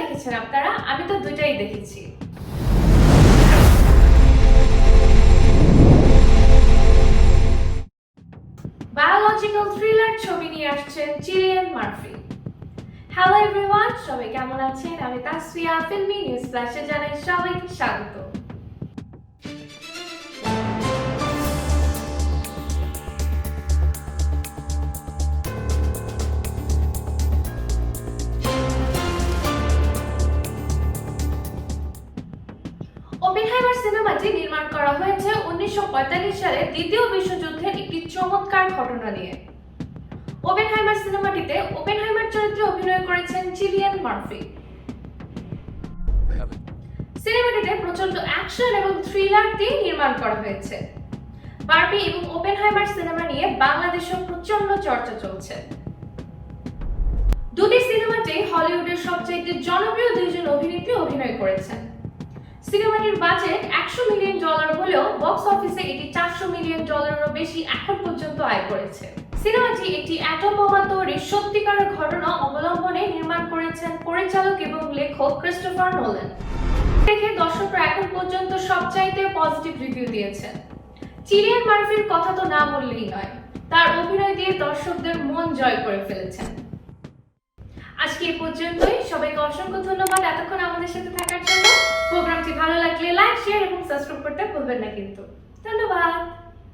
দেখেছেন আপনারা? আমি তো দুইটাই দেখেছি। বায়োলজিক্যাল থ্রিলার ছবি নিয়ে আসছেন চিলিয়ান মার্ফি হ্যালো এভরিওয়ান সবাই কেমন আছেন? আমি তাসফিয়া ফিল্মি নিউজ ফ্ল্যাশে জানাই সবাইকে স্বাগত। ওপেনহাইমার সিনেমাটি নির্মাণ করা হয়েছে উনিশশো পঁয়তাল্লিশ সালে দ্বিতীয় বিশ্বযুদ্ধের একটি চমৎকার ঘটনা নিয়ে। ওপেনহাইমার সিনেমাটিতে ওপেনহাইমার চরিত্রে অভিনয় করেছেন চিলিয়ান মার্ফি। সিনেমাটিতে প্রচণ্ড অ্যাকশন এবং থ্রিলার দিয়ে নির্মাণ করা হয়েছে। বারবি এবং ওপেনহাইমার সিনেমা নিয়ে বাংলাদেশেও প্রচণ্ড চর্চা চলছে। দুটি সিনেমাতেই হলিউডের সবচাইতে জনপ্রিয় দুইজন অভিনেত্রী অভিনয় করেছেন। সিনেমাটির বাজেট একশো মিলিয়ন ডলার হলেও বক্স অফিসে এটি চারশো মিলিয়ন ডলারেরও বেশি এখন পর্যন্ত আয় করেছে। সিনেমাটি একটি অ্যাটম বোমা তৈরির সত্যিকার ঘটনা অবলম্বনে নির্মাণ করেছেন পরিচালক এবং লেখক ক্রিস্টোফার নোলেন দেখে দর্শকরা এখন পর্যন্ত সবচাইতে পজিটিভ রিভিউ দিয়েছেন। চিলিয়ান মার্ফির কথা তো না বললেই নয়, তার অভিনয় দিয়ে দর্শকদের মন জয় করে ফেলেছেন। আজকে এ পর্যন্তই, সবাইকে অসংখ্য ধন্যবাদ। এতক্ষণ আমাদের সাথে থাকার জন্য ಆಗ್ಲಿ लाईक शेअर सबस्क्राईब पट्टे बोलबेनकिंतु धन्यवाद